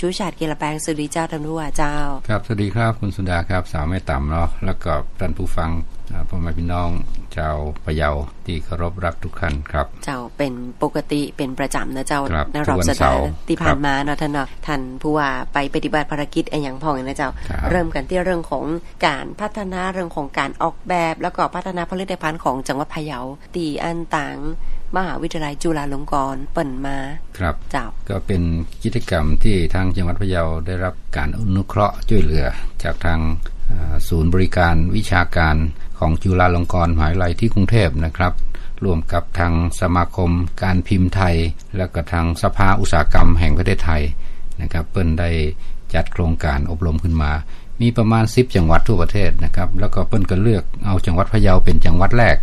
ชูชาติเกลแปงสวัสดีเจ้าท่านผู้ว่าเจ้า ครับสวัสดีครับคุณสุดาครับสาวไม่ต่ำเนาะแล้วก็ท่านผู้ฟังพ่อแม่พี่น้องชาวพะเยาที่เคารพรักทุกท่านครับ เจ้าเป็นปกติเป็นประจำนะเจ้าในรอบสัปดาห์ที่ผ่านมาเนาะท่านเนาะท่านผู้ว่าไปปฏิบัติภารกิจอหยังพ่องนะเจ้า เริ่มกันที่เรื่องของการพัฒนาเรื่องของการออกแบบ แล้วก็พัฒนาผลิตภัณฑ์ของจังหวัดพะเยาตีอันต่าง มหาวิทยาลัยจุฬาลงกรณ์เปิ่นมาครับเจ้าก็เป็นกิจกรรมที่ทางจังหวัดพะเยาได้รับการอนุเคราะห์ช่วยเหลือ จากทางศูนย์บริการวิชาการของจุฬาลงกรณ์มหาวิทยาลัยที่กรุงเทพนะครับร่วมกับทางสมาคมการพิมพ์ไทย และก็ทางสภาอุตสาหกรรมแห่งประเทศไทยนะครับเปิ้นได้จัดโครงการอบรมขึ้นมา มีประมาณ 10 จังหวัดทั่วประเทศนะครับ แล้วก็เปิ้นก็เลือกเอาจังหวัดพะเยาเป็นจังหวัดแรก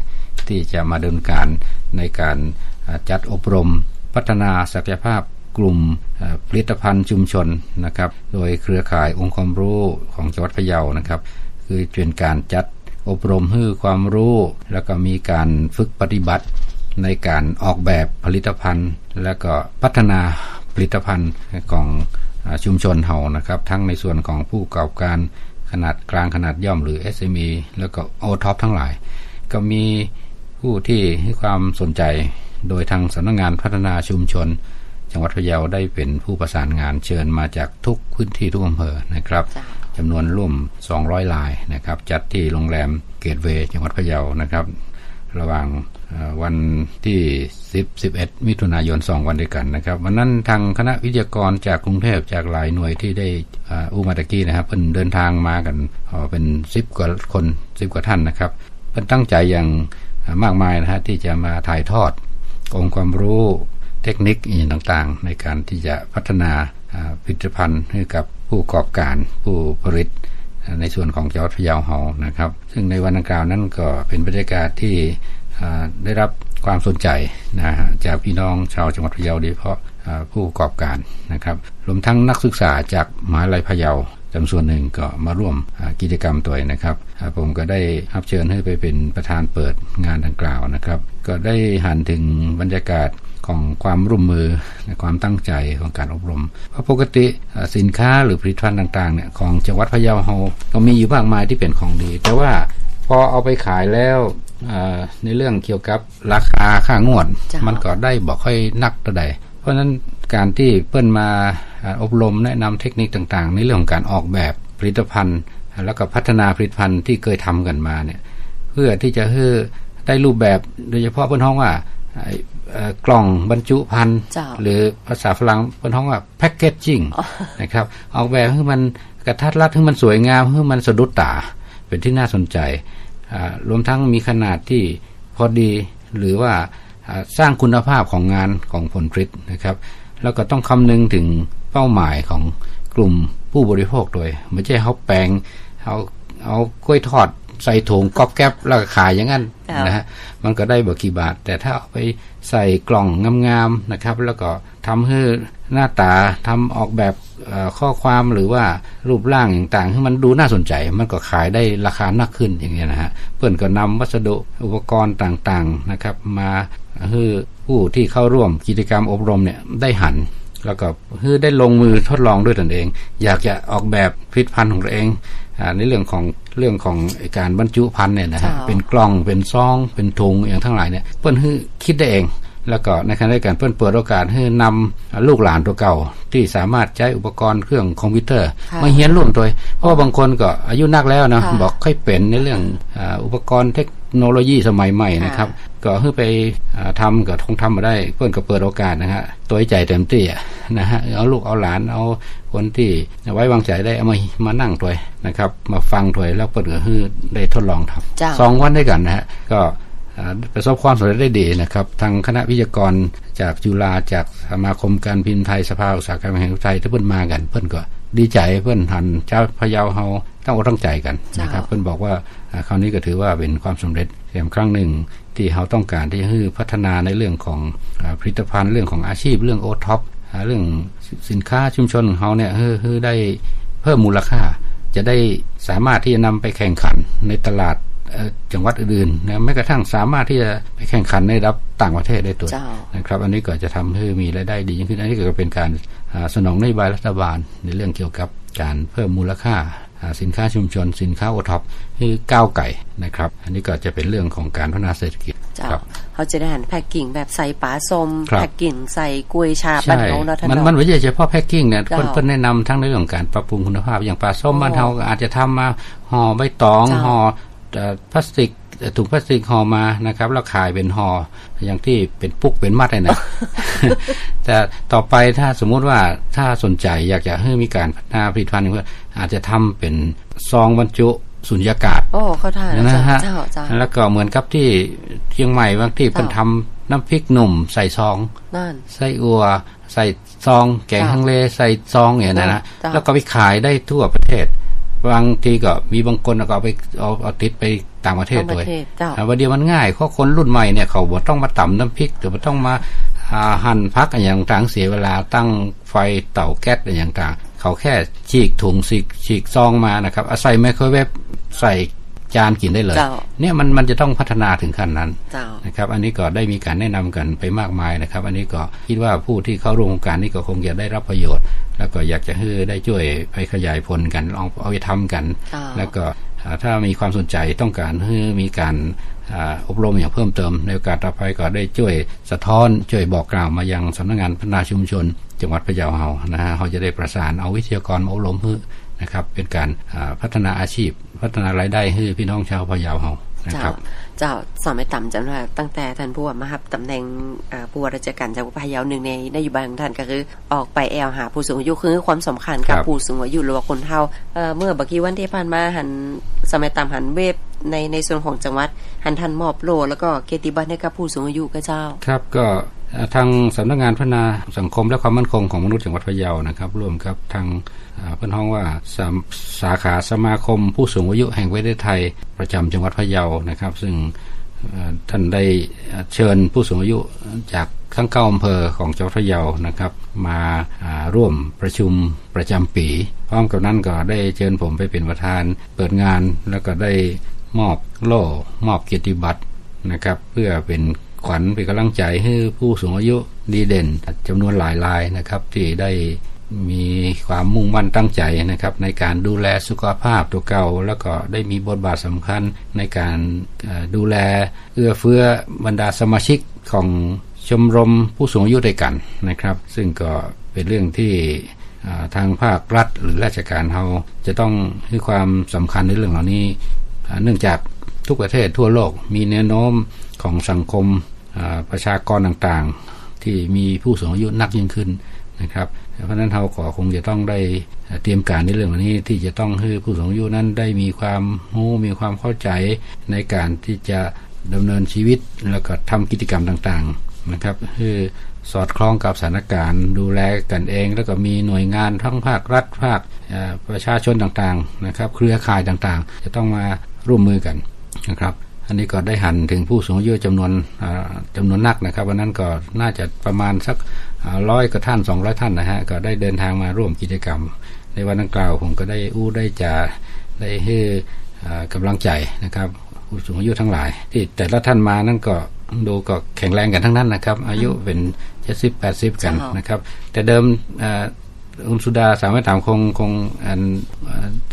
ที่จะมาดำเนินการในการจัดอบรม พัฒนาศักยภาพกลุ่มผลิตภัณฑ์ชุมชนนะครับ โดยเครือข่ายองค์ความรู้ของจังหวัดพะเยานะครับ คือเป็นการจัดอบรมให้ความรู้ แล้วก็มีการฝึกปฏิบัติในการออกแบบผลิตภัณฑ์ แล้วก็พัฒนาผลิตภัณฑ์ของชุมชนเฮานะครับ ทั้งในส่วนของผู้ประกอบการขนาดกลางขนาดย่อมหรือ SME แล้วก็โอท็อปทั้งหลาย ก็มี ผู้ที่ให้ความสนใจโดยทางสำนักงงานพัฒนาชุมชน จังหวัดพะเยาได้เป็นผู้ประสานงานเชิญมาจากทุกพื้นที่ทุกอำเภอนะครับจำนวนร่วม 200 ลายนะครับ จัดที่โรงแรมเกตเวย์จังหวัดพะเยานะครับ ระหว่างวันที่ 10 11 มิถุนายน 2 วันด้วยกันนะครับ วันนั้นทางคณะวิทยากรจากกรุงเทพจากหลายหน่วยที่ได้อุมาตะกี้นะครับเพิ่นเดินทางมากันเป็น 10 กว่าคน 10 กว่าท่านนะครับเพิ่นตั้งใจอย่าง มากมายนะฮะที่จะมาถ่ายทอด องค์ความรู้เทคนิคอีต่างๆ ในการที่จะพัฒนาผลิตภัณฑ์ให้กับผู้ประกอบการผู้ผลิตในส่วนของจังหวัดพะเยาเฮานะครับ ซึ่งในวันดังกล่าวนั้นก็เป็นบรรยากาศที่ได้รับความสนใจนะจากพี่น้องชาวจังหวัดพะเยาโดยเฉพาะผู้ประกอบการนะครับ รวมทั้งนักศึกษาจากมหาลัยพะเยา จำส่วนหนึ่งก็มาร่วมกิจกรรมตัวนะครับ ผมก็ได้รับเชิญให้ไปเป็นประธานเปิดงานดังกล่าวนะครับ ก็ได้หันถึงบรรยากาศของความร่วมมือในความตั้งใจของการอบรม เพราะปกติสินค้าหรือผลิตภัณฑ์ต่างๆเนี่ยของจังหวัดพะเยาเฮาก็มีอยู่มากมายที่เป็นของดี แต่ว่าพอเอาไปขายแล้วในเรื่องเกี่ยวกับราคาค่างวด มันก็ได้บ่ค่อยนักเท่าใดเพราะนั้น การที่เปิ้นมาอบรมแนะนำเทคนิคต่างๆ ในเรื่องของการออกแบบผลิตภัณฑ์ แล้วก็พัฒนาผลิตภัณฑ์ที่เคยทำกันมาเนี่ยเพื่อที่จะให้ได้รูปแบบโดยเฉพาะเพิ่นฮ้องว่ากล่องบรรจุภัณฑ์หรือภาษาฝรั่งเพิ่นฮ้องว่าแพ็กเกจจิ้งนะครับออกแบบให้มันกระทัดรัดให้มันสวยงามให้มันสะดุดตาเป็นที่น่าสนใจอ่ารวมทั้งมีขนาดที่พอดีหรือว่าสร้างคุณภาพของงานของผลผลิตนะครับ แล้วก็ต้องคำนึงถึงเป้าหมายของกลุ่มผู้บริโภคโดยไม่ใช่เฮาแปลงเอาเอากล้วยทอดใส่ถุงกอบแก๊บแล้วก็ขายอย่างนั้นนะฮะมันก็ได้บ่กี่บาท แต่ถ้าเอาไปใส่กล่องงามๆนะครับ แล้วก็ทำให้หน้าตาทำออกแบบข้อความหรือว่ารูปร่างต่างๆให้มันดูน่าสนใจ มันก็ขายได้ราคานักขึ้นอย่างนี้นะฮะเพิ่นก็นำวัสดุอุปกรณ์ต่างๆนะครับ มา ให้ผู้ที่เข้าร่วมกิจกรรมอบรมเนี่ยได้หัน แล้วก็คือได้ลงมือทดลองด้วยตนเอง อยากจะออกแบบผลิตภัณฑ์ของตัวเองอ่าในเรื่องของเรื่องของการบรรจุภัณฑ์เนี่ยนะฮะเป็นกล่องเป็นซอง เป็นถุงอย่างทั้งหลายเนี่ยเพิ่นคือคิดได้เอง แล้วก็ในขณะเดียวกันเพิ่นเปิดโอกาสให้นำลูกหลานตัวเก่า ที่สามารถใช้อุปกรณ์เครื่องคอมพิวเตอร์มาเรียนร่วมตัวเพราะบางคนก็อายุนักแล้วนะบอกค่อยเป็นในเรื่องออุปกรณ์เทค โนโลยีสมัยใหม่นะครับ ก็คือไปทำก็คงทำมาได้เพิ่นก็เปิดโอกาสนะฮะตัวใจเต็มที่นะฮะเอาลูกเอาหลานเอาคนที่ไว้วางใจได้เอามามานั่งถวยนะครับ มาฟังถวยแล้วเปิดก็คือได้ทดลองทำ2วันด้วยกันนะฮะก็ประสบความสำเร็จได้ดีนะครับ ทางคณะวิทยากรจากจุฬาจากสมาคมการพิมพ์ไทยสภาอุตสาหกรรมแห่งประเทศไทยที่เพิ่นมากัน เพิ่นก็ดีใจเพิ่นหันเจ้าพะเยาเฮา ต้องอดตั้งใจกันนะครับเพิ่นบอกว่าคราวนี้ก็ถือว่าเป็นความสำเร็จแห่งครั้งหนึ่งที่เฮาต้องการที่จะพัฒนาในเรื่องของผลิตภัณฑ์เรื่องของอาชีพ เรื่องโอท็อปเรื่องสินค้าชุมชนของเฮาเนี่ยฮือได้เพิ่มมูลค่า จะได้สามารถที่จะนำไปแข่งขันในตลาดจังหวัดอื่นๆนะแม้กระทั่งสามารถที่จะไปแข่งขันในระดับต่างประเทศได้ตัวนะครับ อันนี้ก็จะทำให้มีรายได้ดียิ่งขึ้นอันนี้ก็เป็นการสนองนโยบายรัฐบาลในเรื่องเกี่ยวกับการเพิ่มมูลค่า สินค้าชุมชน สินค้าโอท็อปที่ก้าวไก่นะครับ อันนี้ก็จะเป็นเรื่องของการพัฒนาเศรษฐกิจครับเขาจะได้หันแพ็กกิ้งแบบใส่ปลาส้มแพ็กกิ้งใส่กล้วยชาบ้านเฮาเนาะท่านมันมันไม่ใช่เฉพาะแพ็กกิ้งเนี่ยเพิ่นเพิ่นแนะนำทั้งในเรื่องการปรับปรุงคุณภาพอย่างปลาส้มบ้านเฮาอาจจะทำมาห่อใบตองห่อพลาสติกถุงพลาสติกห่อมานะครับแล้วขายเป็นห่ออย่างที่เป็นปุกเป็นมัดเลยนะแต่ต่อไปถ้าสมมุติว่าถ้าสนใจอยากจะให้มีการพัฒนาผลิตภัณฑ์เพื่ ออาจจะทำเป็นซองบรรจุสุญญากาศโอ้เขาทานนะฮะแล้วก็เหมือนกับที่เชียงใหม่บางที่เป็นทำน้ำพริกหนุ่มใส่ซองใส่อัว ใส่ซอง แกงฮังเลใส่ซองอย่างนั้นนะแล้วก็ไปขายได้ทั่วประเทศ บางทีก็มีบางคนก็เอาไปเอาเอาติดไปต่างประเทศด้วยวันเดียวมันง่ายเพราะคนรุ่นใหม่เนี่ยเขาบ่ต้องมาต่ำน้ำพริกหรือบ่ต้องมาหั่นพักอย่างต่างเสียเวลาตั้งไฟเต่าแก๊สอย่างต่าง เขาแค่ฉีกถุงฉีกฉีกซองมานะครับอาศัยไมโครเวฟใส่จานกินได้เลย เนี่ยมันมันจะต้องพัฒนาถึงขั้นนั้นนะครับ อันนี้ก็ได้มีการแนะนำกันไปมากมายนะครับ อันนี้ก็คิดว่าผู้ที่เข้าร่วมโครงการนี้ก็คงจะได้รับประโยชน์ แล้วก็อยากจะให้ได้ช่วยไปขยายผลกันลองเอาไปทำกัน แล้วก็ถ้ามีความสนใจต้องการให้มีการ อบรมอย่างเพิ่มเติม ในโอกาสต่อไปก็ได้ช่วยสะท้อนช่วยบอกกล่าวมายังสำนักงานพัฒนาชุมชน จังหวัดพะเยาเฮานะฮะเขาจะได้ประสานเอาวิทยากรมาอบรมเพื่อนะครับเป็นการพัฒนาอาชีพ พัฒนารายได้ให้พี่น้องชาวพะเยาเฮานะครับ จ้าสอนไม่ต่ำจำว่าตั้งแต่ท่านผู้ว่ามาครับตำแหน่งผู้ว่าราชการจังหวัดพะเยาหนึ่งในนโยบายของท่านก็คือ ออกไปแอลหาผู้สูงอายุคือความสำคัญกับผู้สูงอายุหรือว่าคนเฒ่าเมื่อบักี้วันที่ผ่านมาหันสมัยตามหันเว็บในในส่วนของจังหวัดหันทันมอบโลแล้วก็เกียรติบัตรให้กับผู้สูงอายุก็เจ้า ครับก็ ทางสำนักงานพัฒนาสังคมและความมั่นคงของมนุษย์จังหวัดพะเยานะครับร่วมกับทางเพื่อนห้องว่าสาสาขาสมาคมผู้สูงอายุแห่งประเทศไทยประจำจังหวัดพะเยานะครับ ซึ่งท่านได้เชิญผู้สูงอายุจากทั้งเก้าอำเภอของจังหวัดพะเยานะครับ มาร่วมประชุมประจำปี พร้อมกับนั้นก็ได้เชิญผมไปเป็นประธานเปิดงานแล้วก็ได้มอบโล่มอบเกียรติบัตรนะครับ เพื่อเป็น ขวัญเป็นกำลังใจให้ผู้สูงอายุดีเด่นจำนวนหลายรายนะครับ ที่ได้มีความมุ่งมั่นตั้งใจนะครับ ในการดูแลสุขภาพตัวเก่า แล้วก็ได้มีบทบาทสำคัญในการดูแลเอื้อเฟื้อบรรดาสมาชิกของชมรมผู้สูงอายุด้วยกันนะครับ ซึ่งก็เป็นเรื่องที่ทางภาครัฐหรือราชการเราจะต้องให้ความสำคัญในเรื่องเหล่านี้ เนื่องจากทุกประเทศทั่วโลกมีแนวโน้ม ของสังคมประชากรต่างๆ ที่มีผู้สูงอายุนักยิ่งขึ้นนะครับ เพราะนั้นเราก็คงจะต้องได้เตรียมการในเรื่องนี้ที่จะต้องให้ผู้สูงอายุนั้นได้มีความรู้มีความเข้าใจในการที่จะดำเนินชีวิตแล้วก็ทำกิจกรรมต่างๆนะครับคือสอดคล้องกับสถานการณ์ดูแลกันเอง แล้วก็มีหน่วยงานทั้งภาครัฐภาคประชาชนต่างๆนะครับ เครือข่ายต่างๆ จะต้องมาร่วมมือกันนะครับ อันนี้ก็ได้หันถึงผู้สูงอายุจำนวนจำนวนนักนะครับวันนั้นก็น่าจะประมาณสักร้อยกว่าท่านสองร้อยท่านนะฮะก็ได้เดินทางมาร่วมกิจกรรม ในวันดังกล่าวผมก็ได้อู้ได้จะได้ให้กำลังใจนะครับผู้สูงอายุทั้งหลาย ที่แต่ละท่านมานั่นก็ดูก็แข็งแรงกันทั้งนั้นนะครับ อายุเป็นเจ็ดสิบแปดสิบกันนะครับ แต่เดิม อุสุดาสามารถถามคงคงอัน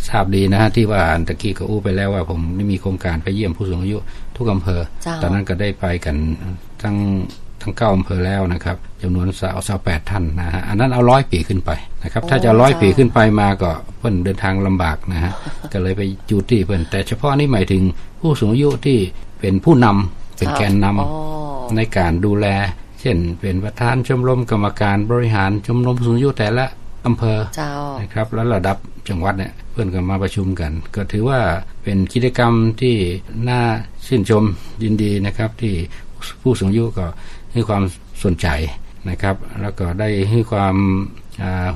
ทราบดีนะฮะที่ว่าอันตะกี้ก็อู้ไปแล้วว่าผมได้มีโครงการไปเยี่ยมผู้สูงอายุทุกอำเภอ ตอนนั้นก็ได้ไปกันทั้งทั้งเก้าอำเภอแล้วนะครับจำนวนสาวสาวแปดท่านนะฮะอันนั้นเอาร้อยปีขึ้นไปนะครับ ถ้าจะร้อยปีขึ้นไปมาก็เพิ่นเดินทางลำบากนะฮะก็เลยไปจูที่เพิ่นแต่เฉพาะนี่หมายถึงผู้สูงอายุที่เป็นผู้นำเป็นแกนนำในการดูแล เช่นเป็นประธานชมรมกรรมการบริหารชมรมสูงอายุแต่ละ อำเภอนะครับแล้วระดับจังหวัดเนี่ยเพื่อนก็มาประชุมกัน ก็ถือว่าเป็นกิจกรรมที่น่าชื่นชมยินดีนะครับ ที่ผู้สูงอายุก็ให้ความสนใจนะครับ แล้วก็ได้ให้ความ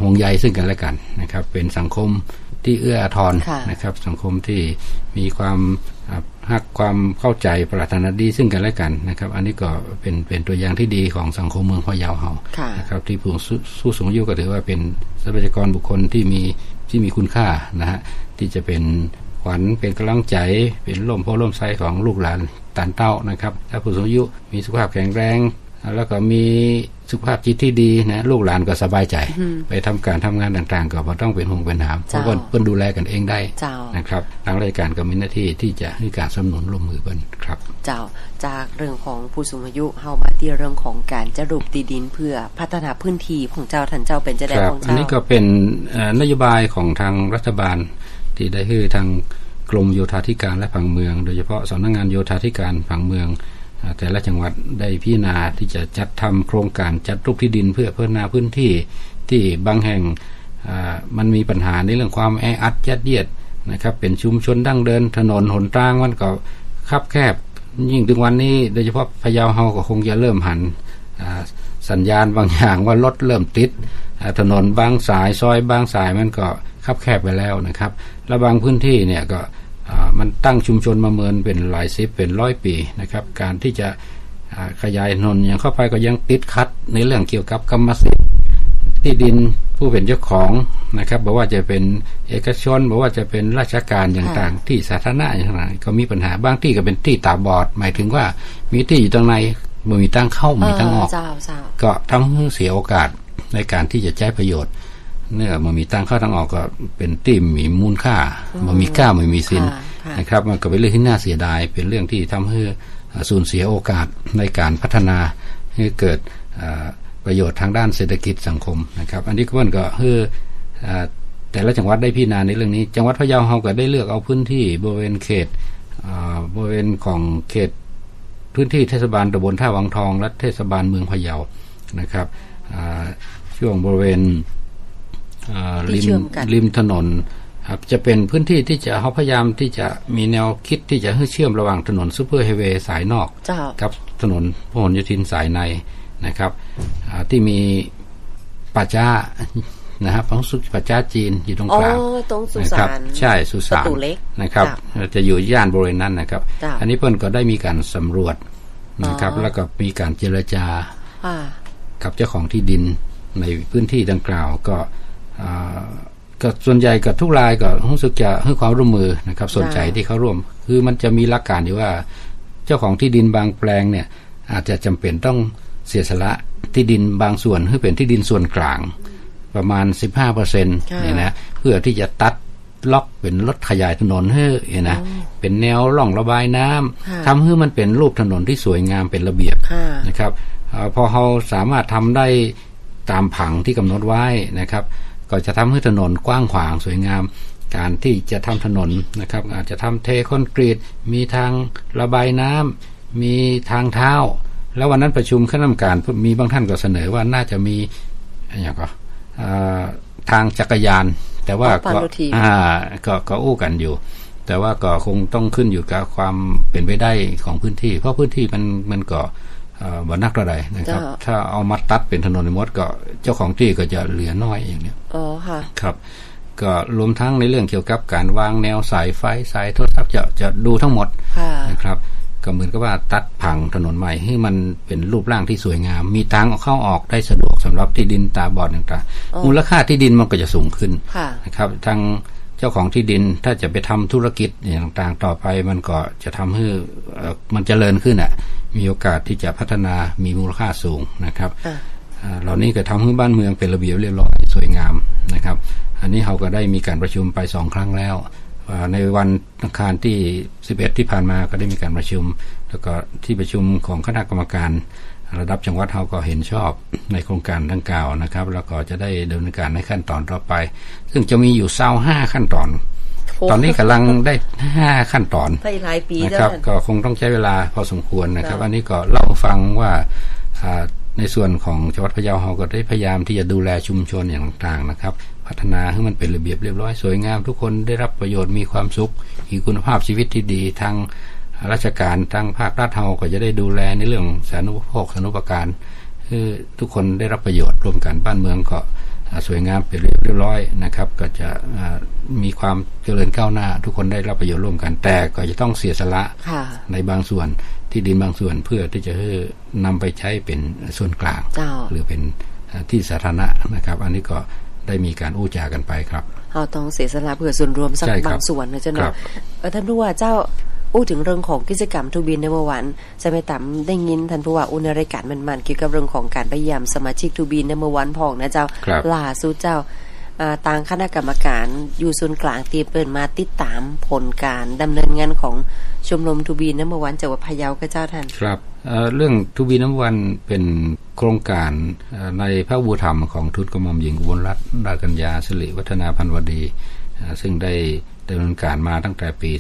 ห่วงใยซึ่งกันและกันนะครับ เป็นสังคมที่เอื้ออาทรนะครับ สังคมที่มีความ หักความเข้าใจปรารถนาดีซึ่งกันและกันนะครับ อันนี้ก็เป็นเป็นตัวอย่างที่ดีของสังคมเมืองพะเยาเฮานะครับที่ผู้สู้สูงอายุก็ถือว่าเป็นทรัพยากรบุคคลที่มีที่มีคุณค่านะฮะที่จะเป็นขวัญเป็นกำลังใจเป็นลมโพล่มไซของลูกหลานตานเต้านะครับ ถ้าผู้สูงอายุมีสุขภาพแข็งแรง แล้วก็มี สุขภาพจิตที่ดีนะลูกหลานก็สบายใจ ไปทำการทำงานต่างๆ ก็บ่ต้องเป็นห่วงเป็นหามเพราะว่าเพิ่นดูแลกันเองได้เจ้านะครับทางราชการก็มีหน้าที่ที่จะให้การสนับสนุนร่วมมือเพิ่นครับ เจ้าจากเรื่องของผู้สูงอายุเฮามาที่เรื่องของการจะรูปตีดินเพื่อพัฒนาพื้นที่ของเจ้าท่านเจ้าเป็นจะได้ครับของอันเจ้านี้ก็เป็นเอ่อนโยบายของทางรัฐบาลที่ได้ให้ทางกรมโยธาธิการและผังเมือง โดยเฉพาะสำนักงานโยธาธิการผังเมืองอ่า แต่ละจังหวัดได้พิจารณาที่จะจัดทำโครงการจัดรูปที่ดินเพื่อพัฒนาพื้นที่ที่บางแห่งมันมีปัญหาในเรื่องความแออัดยัดเยียดนะครับ เป็นชุมชนดั้งเดินถนนหนทางมันก็คับแคบ ยิ่งถึงวันนี้โดยเฉพาะพะเยาเฮาก็คงจะเริ่มหันสัญญาณบางอย่างว่ารถเริ่มติด ถนนบางสายซอยบางสายมันก็คับแคบไปแล้วนะครับ และบางพื้นที่เนี่ยก็ มันตั้งชุมชนมาเมินเป็นหลายสิบเป็นร้อยปีนะครับ การที่จะอ่าขยายถนนอย่างเข้าไปก็ยังติดคัดในเรื่องเกี่ยวกับกรรมสิทธิ์ที่ดินผู้เป็นเจ้าของนะครับบอกว่าจะเป็นเอกชนบอกว่าจะเป็นราชการอย่างค่ะต่างที่สาธารณะอย่างต่างก็มีปัญหาบางที่ก็เป็นที่ตาบอด หมายถึงว่ามีที่อยู่ตรงในบ่มีตั้งเข้ามีตั้งออกเเจ้าเจ้าก็ทำให้เสียโอกาสในการที่จะใช้ประโยชน์ เนื่อมันมีตั้งเข้าตั้งออกก็เป็นที่มีมูลค่ามันมีก้ามันมีสินค่ะค่ะนะครับมันก็เป็นเรื่องที่น่าเสียดาย เป็นเรื่องที่ทำให้สูญเสียโอกาสในการพัฒนาให้เกิดอ่าประโยชน์ทางด้านเศรษฐกิจสังคมนะครับ อันนี้ก็เพิ่นก็คืออ่าแต่ละจังหวัดได้พิจารณาในเรื่องนี้ จังหวัดพะเยาเฮาก็ได้เลือกเอาพื้นที่บริเวณเขตอ่าบริเวณของเขตพื้นที่เทศบาลตำบลท่าวังทอง และเทศบาลเมืองพะเยานะครับอ่าช่วงบริเวณอ่าที่ ริมเชื่อมกันริมถนนครับจะเป็นพื้นที่ที่จะเขาพยายามที่จะมีแนวคิดที่จะให้เชื่อมระหว่างถนนซูเปอร์ไฮเวย์สายนอกเจ้ากับถนนพหลโยธินสายในนะครับอ่าที่มีป่าจ้านะครับของสุป่าจ้าจีนอยู่ตรงอ๋อกลางตรงสุนะคสารับนใช่สุสานประตูเล็กนะครับจ้ะจะอยู่ย่านบริเวณนั้นนะครับจ้ะอันนี้เพิ่นก็ได้มีการสำรวจนะครับอ๋อแล้วก็มีการเจรจาอ่ากับเจ้าของที่ดินในพื้นที่ดังกล่าวก็อ่า ก็ส่วนใหญ่กับทุกรายก็รู้สึกจะให้ความร่วมมือนะครับสนใจที่เขาร่วม คือมันจะมีหลักการอยู่ว่าเจ้าของที่ดินบางแปลงเนี่ย อาจจะจำเป็นต้องเสียสละที่ดินบางส่วนให้เป็นที่ดินส่วนกลาง ประมาณ 15เปอร์เซ็นต์ค่ะเนี่ยนะเพื่อที่จะตัดล็อกเป็นรถขยายถนนให้เนี่ยนะเป็นแนวร่องระบายน้ำค่ะทำให้มันเป็นรูปถนนที่สวยงามเป็นระเบียบค่ะนะครับเออพอเราสามารถทำได้ตามผังที่กำหนดไว้นะครับ ก็จะทำให้ถนนกว้างขวางสวยงาม การที่จะทำถนนนะครับ อาจจะทำเทคอนกรีต มีทางระบายน้ำมีทางเท้า แล้ววันนั้นประชุมคณะกรรมการมีบางท่านก็เสนอว่าน่าจะมีอย่างก็เอ่อทางจักรยาน แต่ว่าอ๋อปาก็โลทีอ่าก็ก็อู้กันอยู่ แต่ว่าก็คงต้องขึ้นอยู่กับความเป็นไปได้ของพื้นที่ เพราะพื้นที่มันมันก็เอ่อ บ่นักเท่าไหร่นะครับจ้ะถ้าเอามาตัดเป็นถนนในมดก็เจ้าของที่ก็จะเหลือน้อยอย่างเนี้ยอ๋อค่ะครับ ก็รวมทั้งในเรื่องเกี่ยวกับการวางแนวสายไฟสายโทรศัพท์จะจะดูทั้งหมดค่ะนะครับก็เหมือนกับว่าตัดผังถนนใหม่ให้มันเป็นรูปร่างที่สวยงาม มีทางเข้าออกได้สะดวกสำหรับที่ดินตาบอดต่างอ๋อๆมูลค่าที่ดินมันก็จะสูงขึ้นค่ะนะครับทาง เจ้าของที่ดินถ้าจะไปทำธุรกิจอย่างต่างๆต่อไป มันก็จะทำให้เอ่อมันเจริญขึ้นอะ มีโอกาสที่จะพัฒนามีมูลค่าสูงนะครับอะอ่าเหล่านี้ก็ทำให้บ้านเมืองเป็นระเบียบเรียบร้อยสวยงามนะครับ อันนี้เราก็ได้มีการประชุมไปสองครั้งแล้วอ่าในวันอังคารที่ 11 ที่ผ่านมาก็ได้มีการประชุม แล้วก็ที่ประชุมของคณะกรรมการ ระดับจังหวัดเราก็เห็นชอบในโครงการดังกล่าวนะครับ แล้วก็จะได้ดำเนินการในขั้นตอนต่อไป ซึ่งจะมีอยู่เศร้าห้าขั้นตอนโอ้ตอนนี้กำลังได้ห้าขั้นตอนไปหลายปีนะแล้วครับท่านก็คงต้องใช้เวลาพอสมควรนะครับค่ะอันนี้ก็เล่าให้ฟังว่าอ่าในส่วนของจังหวัดพะเยาเราก็ได้พยายามที่จะดูแลชุมชนอย่างต่างๆนะครับ พัฒนาให้มันเป็นระเบียบเรียบร้อยสวยงาม ทุกคนได้รับประโยชน์มีความสุขมีคุณภาพชีวิตที่ดีทาง ราชการทางภาครัฐเราก็จะได้ดูแลในเรื่องสาธารณูปโภคสาธารณูปการคือทุกคนได้รับประโยชน์ร่วมกันบ้านเมืองก็อ่าสวยงามเป็นเรียบร้อยนะครับ ก็จะอ่ามีความเจริญก้าวหน้า ทุกคนได้รับประโยชน์ร่วมกัน แต่ก็จะต้องเสียสละค่ะในบางส่วนที่ดินบางส่วนเพื่อที่จะให้นำไปใช้เป็นส่วนกลางเจ้าหรือเป็นอ่าที่สาธารณะนะครับ อันนี้ก็ได้มีการอู้จากันไปครับเฮาต้องเสียสละเพื่อส่วนรวมสักบางส่วนนะเจ้าเนาะเออท่านผู้ว่าเจ้า อู้ถึงเรื่องของกิจกรรมทูบินในเมื่อวานจะไม่ต่ำได้ยินท่านผู้ว่าอุณรายการมันๆเกี่ยวกับเรื่องของการไปยามสมาชิกทูบินในเมื่อวันพองนะเจ้าล่าสุดเจ้าต่างคณะกรรมการอยู่ส่วนกลางตีเปิดมาติดตามผลการดำเนินงานของชมรมทูบีน้ำวันจังหวัดพะเยาก็เจ้าท่านครับเรื่องทูบีน้ำวันเป็นโครงการในพระบูธรรมของทุตกระหม่อมหญิงอุบลรัตน์รากัญญาสิริวัฒนาพันวดี ซึ่งได้ ดำเนินการมาตั้งแต่ปี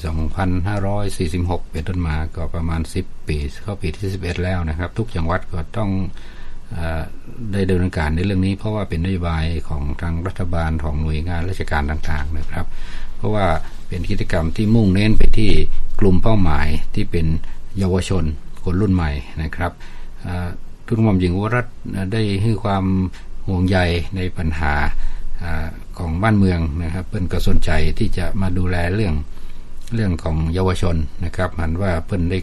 2546 เป็นต้นมาก็ประมาณ 10 ปี เข้าปีที่ 11 แล้วนะครับ ทุกจังหวัดก็ต้องได้ดำเนินการในเรื่องนี้ เพราะว่าเป็นนโยบายของทางรัฐบาลของหน่วยงานราชการต่างๆนะครับ เพราะว่าเป็นกิจกรรมที่มุ่งเน้นไปที่กลุ่มเป้าหมายที่เป็นเยาวชนคนรุ่นใหม่นะครับทุกหม่อมหญิงวรัตได้ให้ความห่วงใยในปัญหา ของบ้านเมืองนะครับเพิ่นก็สนใจที่จะมาดูแลเรื่องเรื่องของเยาวชนนะครับหันว่าเพิ่นได้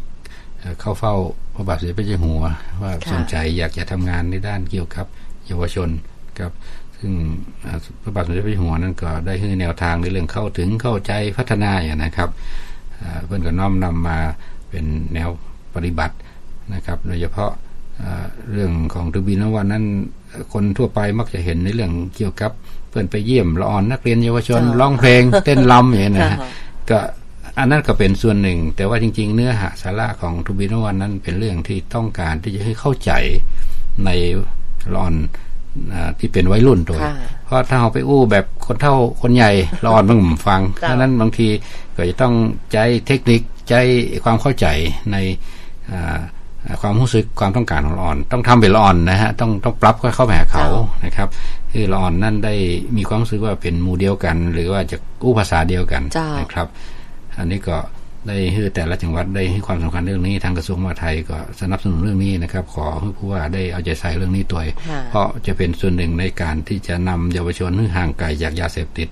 เข้าเฝ้าพระบาทสมเด็จพระเจ้าอยู่หัว ว่าสนใจอยากจะทำงานในด้านเกี่ยวกับเยาวชนครับซึ่งพระบาทสมเด็จพระเจ้าอยู่หัวนั้นก็ได้ให้แนวทางในเรื่องเข้าถึงเข้าใจพัฒนาอย่างนะครับเพิ่นก็น้อมนำมาเป็นแนวปฏิบัตินะครับ โดยเฉพาะเรื่องของทุบีนวันนั้น คนทั่วไปมักจะเห็นในเรื่องเกี่ยวกับ เพิ่นไปเยี่ยมละอ่อนนักเรียนเยาวชนร้องเพลง เต้นลำอย่างนี้นะก็อันนั้นก็เป็นส่วนหนึ่ง แต่ว่าจริง ๆ เนื้อหาสาระของทุบินวันนั้นเป็นเรื่องที่ต้องการที่จะให้เข้าใจในรอนที่เป็นวัยรุ่นโดย เพราะถ้าเฮาไปอู้แบบคนเท่าคนใหญ่รอนมันฟัง เพราะนั้นบางทีก็จะต้องใจเทคนิคใจความเข้าใจในอ่า ความรู้สึกความต้องการของอ่อน ต้องทำเป็นอ่อนนะฮะต้องต้องปรับเข้าไปหาเขานะครับคืออ่อนนั่นได้มีความรู้สึกว่าเป็นหมู่เดียวกัน หรือว่าจะอู้ภาษาเดียวกันนะครับ อันนี้ก็ได้ให้แต่ละจังหวัดได้ให้ความสำคัญเรื่องนี้ทางกระทรวงมหาดไทยก็สนับสนุนเรื่องนี้นะครับ ขอให้ผู้ว่าได้เอาใจใส่เรื่องนี้ตัวเพราะจะเป็นส่วนหนึ่งในการที่จะนำเยาวชนให้ห่างไกลจากยาเสพติด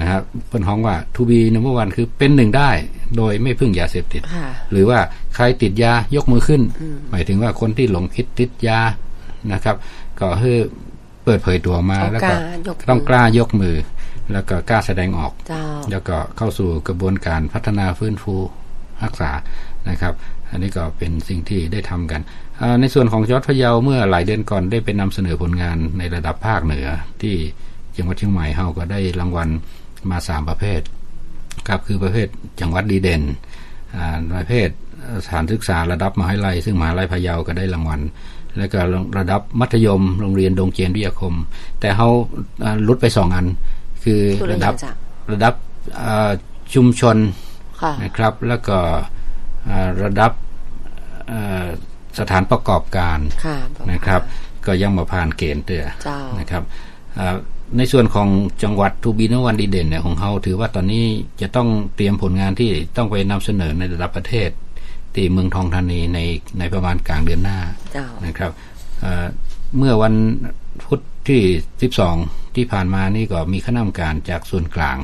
นะครับเพิ่นฮ้องว่าทูบีนัมเบอร์1คือเป็นหนึ่งได้ โดยไม่พึ่งยาเสพติด หรือว่าใครติดยายกมือขึ้น หมายถึงว่าคนที่หลงคิดติดยานะครับ ก็ให้เปิดเผยตัวมาแล้วก็ต้องกล้ายกมือ แล้วก็กล้าแสดงออก แล้วก็เข้าสู่กระบวนการพัฒนาฟื้นฟูรักษานะครับ อันนี้ก็เป็นสิ่งที่ได้ทำกัน ในส่วนของจังหวัดพะเยาเมื่อหลายเดือนก่อนได้เป็นนำเสนอผลงานในระดับภาคเหนือ ที่จังหวัดเชียงใหม่เฮาก็ได้รางวัลมา3ประเภท ครับคือประเภทจังหวัดดีเด่นอ่าประเภทสถานศึกษาระดับมหาวิทยาลัยซึ่งมหาวิทยาลัยพะเยาก็ได้รางวัล แล้วก็ระดับมัธยม โรงเรียนดงเจียนวิทยาคม แต่เฮาลดไป2อัน คือระดับระดับชุมชนนะครับ แล้วก็ระดับสถานประกอบการนะครับ ก็ยังบ่ผ่านเกณฑ์เตื้อนะครับ ในส่วนของจังหวัดทูบีนวันดีเด่นเนี่ยของเฮาถือว่าตอนนี้จะต้องเตรียมผลงานที่ต้องไปนำเสนอในระดับประเทศ ที่เมืองทองธานีในในประมาณกลางเดือนหน้านะครับเมื่อวันพุธที่ 12 ที่ผ่านมานี่ก็มีคณะกรรมการจากส่วนกลาง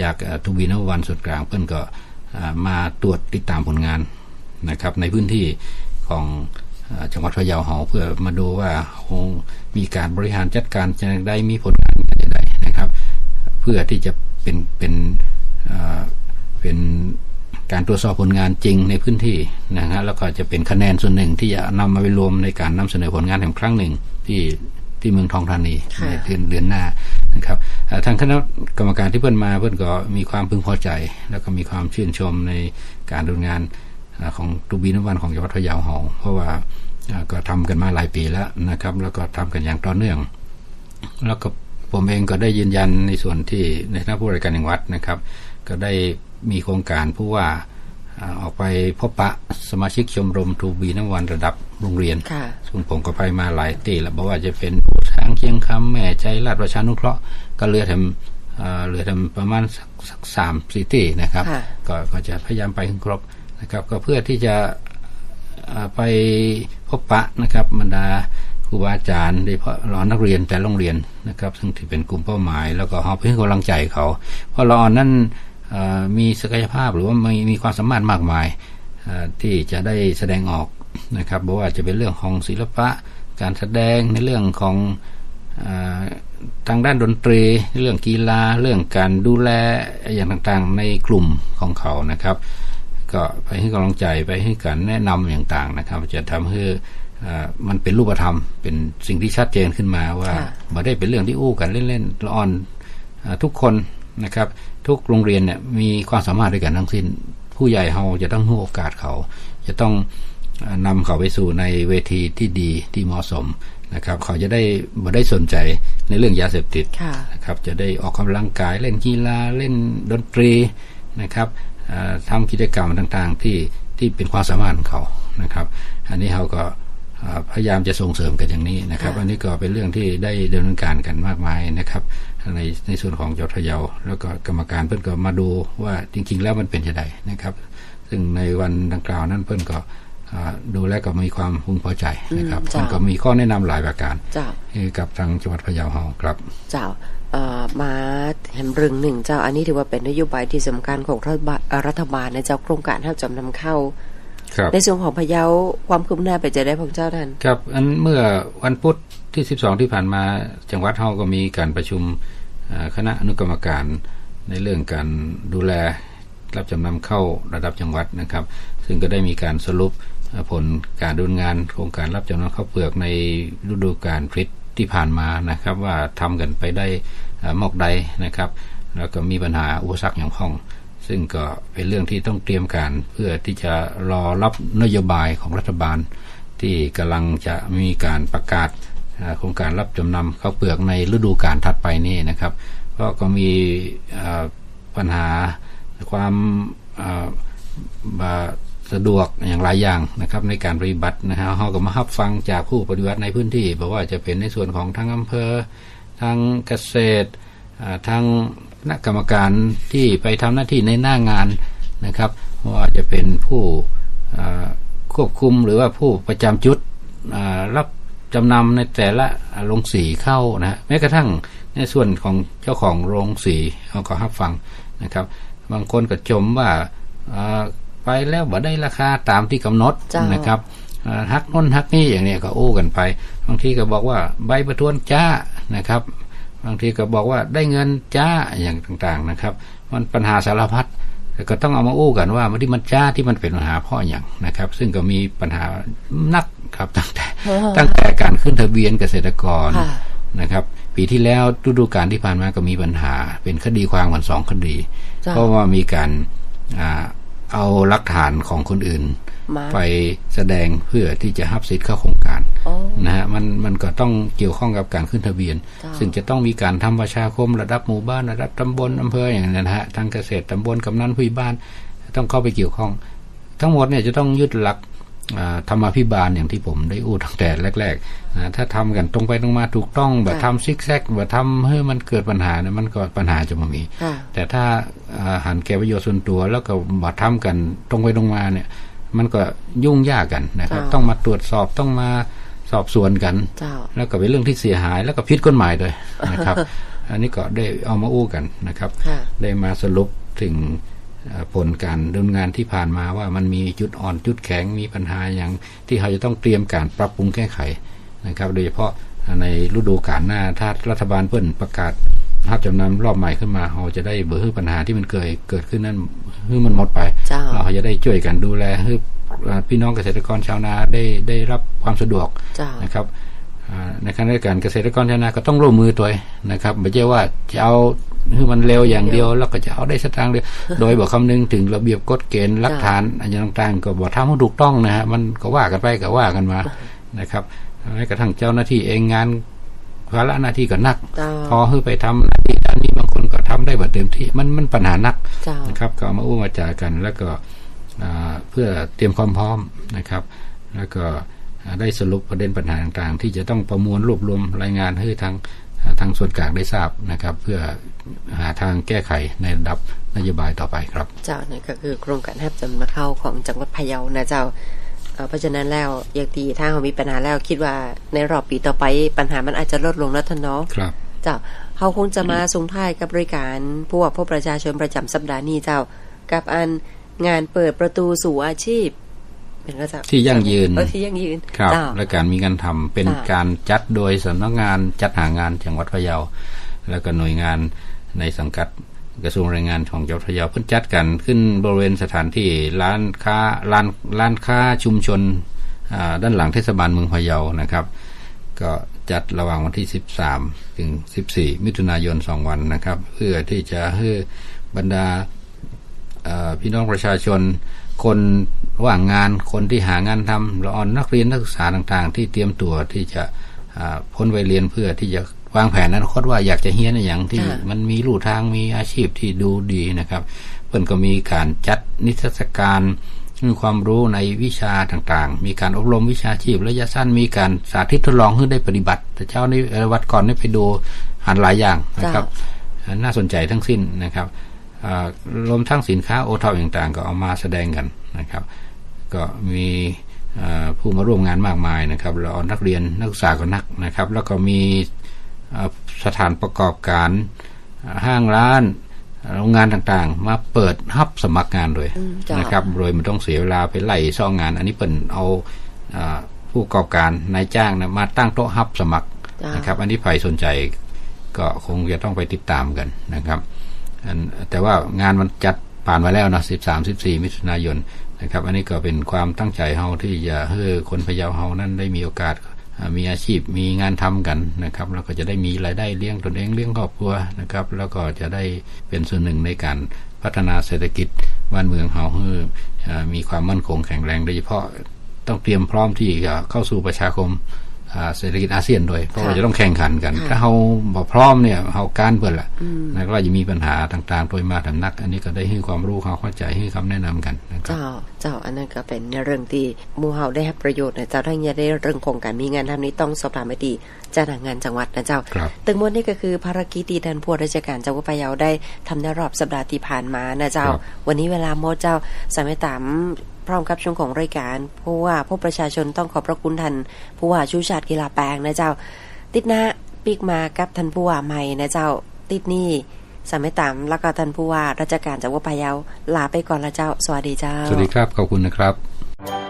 จากทุบีนวันส่วนกลางเพิ่นก็มาตรวจติดตามผลงานนะครับในพื้นที่ของ จังหวัดพะเยาเฮาเพื่อมาดูว่าคงมีการบริหารจัดการจะได้มีผลงานใดๆนะครับ เพื่อที่จะเป็นเป็นเอ่อเป็นการตรวจสอบผลงานจริงในพื้นที่นะฮะแล้วก็จะเป็นคะแนนส่วนหนึ่งที่จะนำมาไปรวมในการนำเสนอผลงานแห่งครั้งหนึ่งที่ที่เมืองทองธานีในเดือนเดือนหน้านะครับทางคณะกรรมการที่เพิ่นมาเพิ่นก็มีความพึงพอใจ แล้วก็มีความชื่นชมในการดำเนินงาน ของตูบีนวันของจังหวัดพะเยาเฮาเพราะว่าก็ทำกันมาหลายปีแล้วนะครับ แล้วก็ทำกันอย่างต่อเนื่อง แล้วก็ผมเองก็ได้ยืนยันในส่วนที่ในคณะผู้บริการจังหวัดนะครับ ก็ได้มีโครงการผู้ว่าออกไปพบปะสมาชิกชมรมทูบีน้ำวันระดับโรงเรียนซึ่งผมก็ไปมาหลายตีแล้วบอกว่าจะเป็นทางเชียงคำแม่ใจราชประชานุเคราะห์ก็เหลือทำเอ่อเหลือทำประมาณสัก3 4ตีนะครับก็ก็จะพยายามไปครบ นะครับ ก็เพื่อที่จะไปพบปะนะครับบรรดาครูบาอาจารย์โดยเฉพาะรอนักเรียนแต่โรงเรียนนะครับซึ่งที่เป็นกลุ่มเป้าหมาย แล้วก็เฮาเพื่อกํลังใจเขา เพราะรอนั้นมีศักยภาพหรือว่ามีมีความสามารถมากมายที่จะได้แสดงออกนะครับบ่ว่าจะเป็นเรื่องของศิลปะ การแสดงในเรื่องของทางด้านดนตรี เรื่องกีฬาเรื่องการดูแลอย่างต่างๆ ในกลุ่มของเขานะครับ ก็ไปให้กำลังใจไปให้การแนะนำอย่างต่างนะครับ จะทำให้มันเป็นรูปธรรม เป็นสิ่งที่ชัดเจนขึ้นมาว่าไม่ได้เป็นเรื่องที่อู้กันเล่นๆละอ่อนทุกคนนะครับ ทุกโรงเรียนเนี่ยมีความสามารถด้วยกันทั้งสิ้น ผู้ใหญ่เขาจะต้องให้โอกาสเขา จะต้องนำเขาไปสู่ในเวทีที่ดีที่เหมาะสมนะครับ เขาจะได้บ่ได้สนใจในเรื่องยาเสพติดนะครับ จะได้ออกกำลังกายเล่นกีฬาเล่นดนตรีนะครับ ทำกิจกรรมต่างๆที่ที่เป็นความสามารถของเขานะครับ อันนี้เขาก็พยายามจะส่งเสริมกันอย่างนี้นะครับ อันนี้ก็เป็นเรื่องที่ได้ดำเนินการกันมากมายนะครับในในส่วนของจทยาแล้วก็กรรมการเพื่อนก็มาดูว่าจริงๆ แล้วมันเป็นยังไงนะครับ ซึ่งในวันดังกล่าวนั้นเพื่อนก็ ดูแลก็มีความพึงพอใจนะครับมันก็มีข้อแนะนำหลายประการให้กับทางจังหวัดพะเยาเฮาครับ เจ้ามาแห่งรึงหนึ่งเจ้าอันนี้ถือว่าเป็นนโยบายที่สำคัญของรัฐบาลในเจ้าโครงการให้จำนำเข้าในส่วนของพะเยาความคืบหน้าไปจะได้พงเจ้าท่านครับ อันเมื่อวันพุธที่ 12 ที่ผ่านมาจังหวัดเฮาก็มีการประชุมคณะอนุกรรมการในเรื่องการดูแลรับจำนำเข้าระดับจังหวัดนะครับ ซึ่งก็ได้มีการสรุป ผลการดูงานโครงการรับจำนำข้าวเปลือกในฤดูกาลพริตที่ผ่านมานะครับ ว่าทำกันไปได้มอกใดนะครับ แล้วก็มีปัญหาอุปสรรคอย่างพ้อง ซึ่งก็เป็นเรื่องที่ต้องเตรียมการเพื่อที่จะรอรับนโยบายของรัฐบาล ที่กำลังจะมีการประกาศโครงการรับจำนำข้าวเปลือกในฤดูกาลถัดไปนี่นะครับเพราะก็มีปัญหาความ สะดวกอย่างหลายอย่างนะครับในการปฏิบัตินะฮะเขาก็มารับฟังจากผู้ปฏิบัติในพื้นที่บอกว่าจะเป็นในส่วนของทางอำเภอทางเกษตรทางคณะกรรมการที่ไปทำหน้าที่ในหน้างานนะครับว่าจะเป็นผู้ควบคุมหรือว่าผู้ประจำจุดรับจำนำในแต่ละโรงสีเข้านะแม้กระทั่งในส่วนของเจ้าของโรงสีเขาก็รับฟังนะครับ บางคนก็ชมว่า ไปแล้วบ่ได้ราคาตามที่กำหนดนะครับฮักน้นฮักนี่อย่างนี้ก็โอ้กันไปบางทีก็บอกว่าใบประทวนจ้านะครับ บางทีก็บอกว่าได้เงินจ้าอย่างต่างๆนะครับ มันปัญหาสารพัดก็ต้องเอามาอู้กันว่ามันที่มันจ้าที่มันเป็นปัญหาเพราะอย่างนะครับ ซึ่งก็มีปัญหานักครับตั้งแต่ตั้งแต่การขึ้นทะเบียนเกษตรกรนะครับ ปีที่แล้วฤดูกาลที่ผ่านมาก็มีปัญหา เป็นคดีความกันสองคดี เพราะว่ามีการ เอาหลักฐานของคนอื่น ไปแสดงเพื่อที่จะหับสิทธิ์เข้าโครงการนะฮะมันมันก็ต้องเกี่ยวข้องกับการขึ้นทะเบียน ซึ่งจะต้องมีการทำประชาคมระดับหมู่บ้านระดับตำบลอำเภออย่างนั้นนะฮะทางเกษตรตำบลกำนันผู้บ้าน ต้องเข้าไปเกี่ยวข้อง ทั้งหมดเนี่ยจะต้องยึดหลัก ธรรมาภิบาลอย่างที่ผมได้อู้ตั้งแต่แรกๆนะถ้าทำกันตรงไปตรงมาถูกต้องแบบทำซิกแซกแบบทำให้มันเกิดปัญหาเนี่ยมันก็ปัญหาจะมามี แต่ถ้าหันแก่ประโยชน์ส่วนตัวแล้วก็มาทำกันตรงไปตรงมาเนี่ย มันก็ยุ่งยากกันนะครับ ต้องมาตรวจสอบต้องมาสอบสวนกัน แล้วก็เป็นเรื่องที่เสียหายแล้วก็พิษกฎหมายด้วยนะครับ อันนี้ก็ได้เอามาอู้กันนะครับ ได้มาสรุปถึง ผลการดำเนินงานที่ผ่านมาว่ามันมีจุดอ่อนจุดแข็งมีปัญหาอย่างที่เราจะต้องเตรียมการปรับปรุงแก้ไขนะครับ โดยเฉพาะในฤดูกาลหน้าถ้ารัฐบาลเพิ่นประกาศภาพจำนำรอบใหม่ขึ้นมาเราจะได้เบื่อปัญหาที่มันเกิดเกิดขึ้นนั้นให้มันหมดไป เราจะได้ช่วยกันดูแลให้พี่น้องเกษตรกรชาวนาได้ได้รับความสะดวกนะครับในขณะเดียวกันเกษตรกรชาวนาก็ต้องร่วมมือตัวนะครับไม่ใช่ว่าจะเอา คือมันเร็วอย่างเดียวแล้วก็จะเอาได้สตางค์เดียวโดยบอกคำนึงถึงระเบียบกฎเกณฑ์หลักฐานอะไรต่างๆ ก็บอกทำให้ถูกต้องนะฮะมันก็ว่ากันไปก็ว่ากันมานะครับแม้กระทั่งเจ้าหน้าที่เองงานภาระหน้าที่ก็นัก พอเฮ้ไปทำหน้าที่ด้านนี้บางคนก็ทำได้แบบเต็มที่มันมันปัญหานักนะครับก็มาอู้มาจ่ากัน แล้วก็เพื่อเตรียมความพร้อมนะครับ แล้วก็ได้สรุปประเด็นปัญหาต่างๆ ที่จะต้องประมวลรวบรวมรายงานให้ทาง ทางส่วนกลางได้ทราบนะครับ เพื่อหาทางแก้ไขในระดับนโยบายต่อไปครับ เจ้านี่ก็คือโครงการแทบจำมาเข้าของจังหวัดพะเยานะเจ้าเพราะฉะนั้นแล้วอย่างตีถ้าเขามีปัญหาแล้วคิดว่าในรอบปีต่อไปปัญหามันอาจจะลดลงแล้วท่านเนาะครับเจ้าเขาคงจะมาส่งท้ายกับบริการพวกพวกประชาชนประจำสัปดาห์นี้เจ้า กับอันงานเปิดประตูสู่อาชีพ เป็นก็จะที่ยั่งยืนเออที่ยั่งยืนครับเจ้าและการมีงานทำเป็นจ้ะการจัดโดยสำนักงานจัดหางานจังหวัดพะเยา แล้วก็หน่วยงานในสังกัดกระทรวงแรงงานของจังหวัดพะเยาเพิ่นจัดกันขึ้นบริเวณสถานที่ร้านค้าร้านร้านค้าชุมชนอ่าด้านหลังเทศบาลเมืองพะเยานะครับ ก็จัดระหว่างวันที่ 13 ถึง 14 มิถุนายน 2 วันนะครับ เพื่อที่จะให้บรรดาเอ่อพี่น้องประชาชน คนว่างงานคนที่หางานทำละออนนักเรียนนักศึกษาต่างๆ ที่เตรียมตัวที่จะอ่าพ้นวัยเรียนเพื่อที่จะวางแผนอนาคตว่าอยากจะเฮียนในอย่างที่ค่ะมันมีลู่ทางมีอาชีพที่ดูดีนะครับเพิ่นก็มีการจัดนิทรรศการมีความรู้ในวิชาต่างๆ มีการอบรมวิชาชีพระยะสั้น มีการสาธิตทดลองให้ได้ปฏิบัติ แต่เช้านี้เอ่อวัดก่อนได้ไปดูหันหลายอย่างนะครับ น่าสนใจทั้งสิ้นนะครับอ่า รวมทั้งสินค้าโอท็อปต่างๆ ก็เอามาแสดงกันนะครับ ก็มีอ่าผู้มาร่วมงานมากมายนะครับเรานักเรียนนักศึกษาก็นักนะครับ แล้วก็มีอ่าสถานประกอบการอ่าห้างร้านโรงงานต่างๆ มาเปิดฮับสมัครงานเลยอืมจ้ะนะครับโดยมันต้องเสียเวลาไปไล่ซ่องงาน อันนี้เป็นเอาอ่าผู้ประกอบการนายจ้างนะมาตั้งโต๊ะฮับสมัครจ้ะนะครับ อันนี้ใครสนใจก็คงจะต้องไปติดตามกันนะครับอัน แต่ว่างานมันจัดผ่านมาแล้วนะ13 14มิถุนายนนะครับ อันนี้ก็เป็นความตั้งใจเฮาที่จะให้คนพะเยาเฮานั้นได้มีโอกาสมีอาชีพมีงานทำกันนะครับแล้วก็จะได้มีรายได้เลี้ยงตนเองเลี้ยงครอบครัวนะครับ แล้วก็จะได้เป็นส่วนหนึ่งในการพัฒนาเศรษฐกิจบ้านเมืองเฮาให้อมีความมั่นคงแข็งแรงโดยเฉพาะต้องเตรียมพร้อมที่จะเข้าสู่ประชาคม เศรษฐกิจอาเซียนโดยเพราะว่าจะต้องแข่งขันกันค่ะถ้าเราบ่พร้อมเนี่ยเราการเปิดละนะก็จะมีปัญหาต่างๆ โดยมาทำนัก อันนี้ก็ได้ให้ความรู้ความเข้าใจให้คำแนะนำกันนะครับเจ้าเจ้าอันนั้นก็เป็นเรื่องที่หมู่เฮาได้รับประโยชน์นะเจ้าทั้งยังได้เรื่องของการมีงานทำนี้ต้องสอบถามไปที่เจ้าหน้างานจังหวัดนะเจ้าครับตึงหมดนี่ก็คือภารกิจที่ท่านผู้ว่าราชการจังหวัดพะเยาได้ทำในรอบสัปดาห์ที่ผ่านมานะเจ้าครับวันนี้เวลาหมดเจ้าสามารถตาม พร้อมกับช่วงของรายการผู้ว่าผู้ประชาชนต้องขอบพระคุณท่านผู้ว่าชูชาติกีฬาแปลงนะเจ้า ติดหน้าปีกมากับท่านผู้ว่าใหม่นะเจ้าติดนี่สามารถตามแล้วก็ท่านผู้ว่าราชการจังหวัดพะเยาลาไปก่อนละเจ้า สวัสดีเจ้า สวัสดีครับ ขอบคุณนะครับ